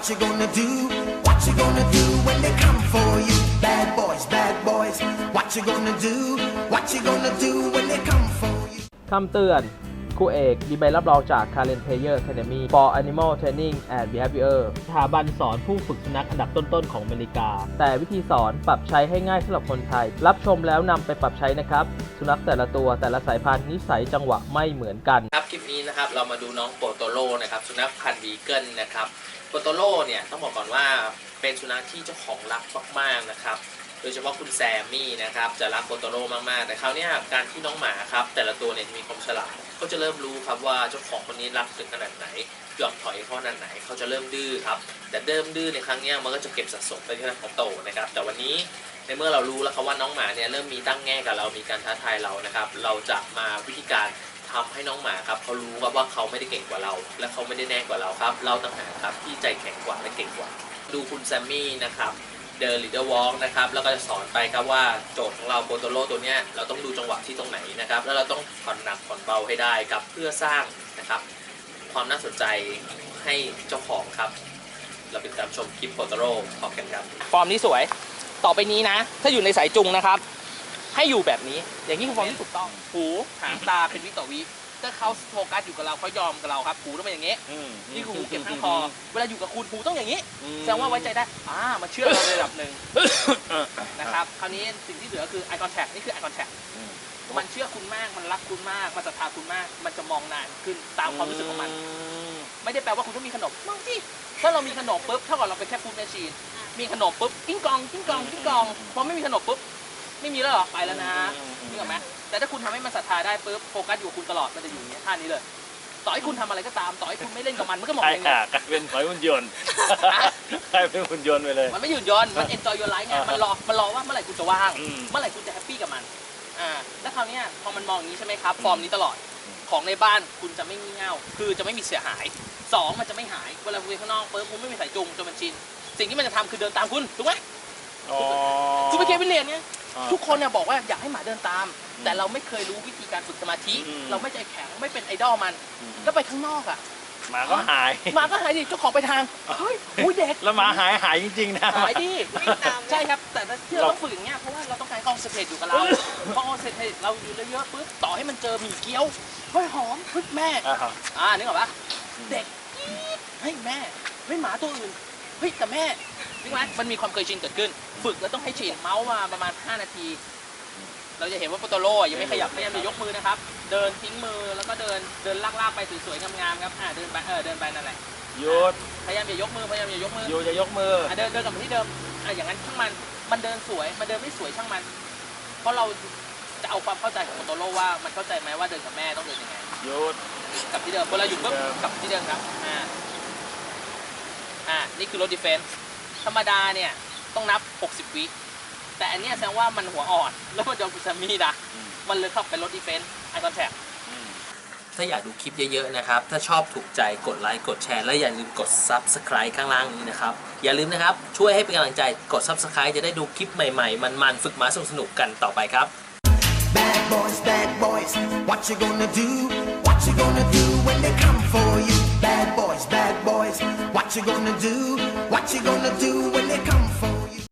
What you gonna do? What you gonna do when they come for you? Bad boys, bad boys. What you gonna do? What you gonna do when they come for you? คำเตือน ครูเอกมีใบรับรองจาก Karen Player Academy for Animal Training and Behavior สถาบันสอนผู้ฝึกสุนัขอันดับต้นๆของอเมริกา แต่วิธีสอนปรับใช้ให้ง่ายสำหรับคนไทย รับชมแล้วนำไปปรับใช้นะครับ สุนัขแต่ละตัวแต่ละสายพันธุ์นิสัยจังหวะไม่เหมือนกัน ครับคลิปนี้นะครับเรามาดูน้องโปโตโลนะครับสุนัขพันธุ์วีเกิลนะครับโปโตโลเนี่ยต้องบอกก่อนว่า เป็นสุนัขที่เจ้าของรักมากๆนะครับ โดยเฉพาะคุณแซมมี่นะครับจะรักโปโตโลมากๆ แต่คราวนี้การที่น้องหมาครับแต่ละตัวเนี่ยมีความฉลาดก็จะเริ่มรู้ครับว่าเจ้าของคนนี้รักถึงขนาดไหนยอมถอยเขาขนาดไหนเขาจะเริ่มดื้อครับแต่เดิมดื้อในครั้งนี้มันก็จะเก็บสะสมไปที่เขาโตนะครับ แต่วันนี้ในเมื่อเรารู้แล้วครับว่าน้องหมาเนี่ยเริ่มมีตั้งแง่กับเรามีการท้าทายเรานะครับ เราจะมาวิธีการทำให้น้องหมาครับเขารู้ครับว่าเขาไม่ได้เก่งกว่าเรา และเขาไม่ได้แน่กว่าเราครับ เราต่างหากครับที่ใจแข็งกว่าและเก่งกว่า ดูคุณแซมมี่นะครับเดินลีดเดอร์วอล์กนะครับแล้วก็จะสอนไปครับว่าโจทย์ของเราโปโตโลตัวเนี้ยเราต้องดูจังหวะที่ตรงไหนนะครับ แล้วเราต้องผ่อนหนักผ่อนเบาให้ได้ครับเพื่อสร้างนะครับความน่าสนใจให้เจ้าของครับ เราเป็นการชมคลิปโปโตโลพร้อมกันครับฟอร์มนี้สวยต่อไปนี้นะ ถ้าอยู่ในสายจุงนะครับ ให้อยู่แบบนี้อย่างนี้คือฟอร์มที่ถูกต้องหูหางตาเป็นวิต่อวิ ถ้าเขาโฟกัสอยู่กับเราเขายอมกับเราครับหูต้องเป็นอย่างนี้นี่คือหูเก็บข้างคอเวลาอยู่กับคุณหูต้องอย่างนี้แสดงว่าไว้ใจได้อ่ามาเชื่อเราในระดับหนึ่งนะครับคราวนี้สิ่งที่เหลือคือ eye contact นี่คือ eye contact มันเชื่อคุณมากมันรักคุณมากมันศรัทธาคุณมาก มันจะมองนานขึ้นตามความรู้สึกของมัน ไม่ได้แปลว่าคุณต้องมีขนมมองสิถ้าเรามีขนมปุ๊บเท่ากับเราเป็นแค่ฟู้ดแมชชีนมีขนมปุ๊บกิ้งกองกิ้งกองกิ้งกองพอไม่มีขนมปุ๊บไม่มีแล้วเหรอไปแล้วนะนี่ออกไหม แต่ถ้าคุณทำให้มันศรัทธาได้ปุ๊บโฟกัสอยู่กับคุณตลอดมันจะอยู่อย่างนี้ยท่านี้เลย ต่อให้คุณทำอะไรก็ตามต่อให้คุณไม่เล่นกับมันมันก็มองใช่อย่างนี้ค่ะกลายเป็นหอยหุ่นยนต์กลายเป็นหุ่นยนต์ไปเลย มันไม่หยุดยนต์มัน enjoy your life ไงมันรอมันรอว่าเมื่อไหร่คุณจะว่างอืมเมื่อไหร่คุณจะแฮปปี้กับมันอ่าแล้วคราวเนี้ยพอมันมองอย่างนี้ใช่ไหมครับฟอร์มนี้ตลอดของในบ้านคุณจะไม่งี่เง่าคือจะไม่มีเสียหายสองมันจะไม่หายเวลาคุณไปข้างนอกปุ๊บคุณไม่มีสายจูงจนมันชินสิ่งที่มันจะทำคือเดินตามคุณถูกไหมอ๋อคุณไปเควินเลียนเนี่ยอ่า ทุกคนเนี่ยบอกว่าอยากให้หมาเดินตาม แต่เราไม่เคยรู้วิธีการฝึกสมาธิ อืม เราไม่ใจแข็งไม่เป็นไอดอลมัน แล้วไปข้างนอกอะหมาก็หาย หมาก็หายดิเจ้าของไปทางเฮ้ยอุ้ยเด็กแล้วหมาหายหายจริงๆนะ หายดิใช่ครับ แต่ที่เราต้องฝึกอย่างเงี้ยเพราะว่าเราต้องการให้เขาคอนเซนเทรตอยู่กับเราพอคอนเซนเทรตเราอยู่เยอะๆปุ๊บต่อให้มันเจอหมี่เกี๊ยวเฮ้ยหอมเฮ้ยแม่ อ่าฮะ อ่านึกออกปะเด็กจี๊ดเฮ้ยแม่เฮ้ยหมาตัวอื่นเฮ้ยแต่แม่ นึกไหมมันมีความเคยชินเกิดขึ้น ฝึกแล้วต้องให้ชินเมาส์มาประมาณ 5 นาที เราจะเห็นว่าโปโตโร่ยังไม่ขยับพยายามจะยกมือนะครับ เดินทิ้งมือแล้วก็เดินเดินลากๆไปสวยๆงามๆครับอ่าเดินไปเออเดินไปนั่นแหละหยุดพยายามอย่ายกมือพยายามอย่ายกมืออยู่จะยกมืออะเดินเดินกลับมาที่เดิมอะอย่างนั้นช่างมันมันเดินสวยมันเดินไม่สวยช่างมัน เพราะเราจะเอาความเข้าใจของโปโตโร่ว่ามันเข้าใจไหมว่าเดินกับแม่ต้องเดินยังไงหยุดกลับที่เดิมเวลาหยุดปุ๊บเดิมกลับที่เดิมครับอ่าอ่านี่คือรถดิเฟนส์ ธรรมดาเนี่ยต้องนับ 60 วิ แต่อันเนี้ยแสดงว่ามันหัวอ่อน แล้วมันโดนกุซามีนะมันเลยเข้าไปรถดิเฟนส์ไอคอนแทคถ้าอยากดูคลิปเยอะๆนะครับ ถ้าชอบถูกใจกดไลค์กดแชร์ และอย่าลืมกด Subscribe ข้างล่างนี้นะครับ อย่าลืมนะครับ ช่วยให้เป็นกำลังใจกด Subscribe จะได้ดูคลิปใหม่ๆ มันๆ ฝึกหมาสนุกๆกันต่อไปครับ Bad boys, bad boys. What you gonna do? What you gonna do when they come for you? Bad boys, bad boys. What you gonna do? What you gonna do when they come?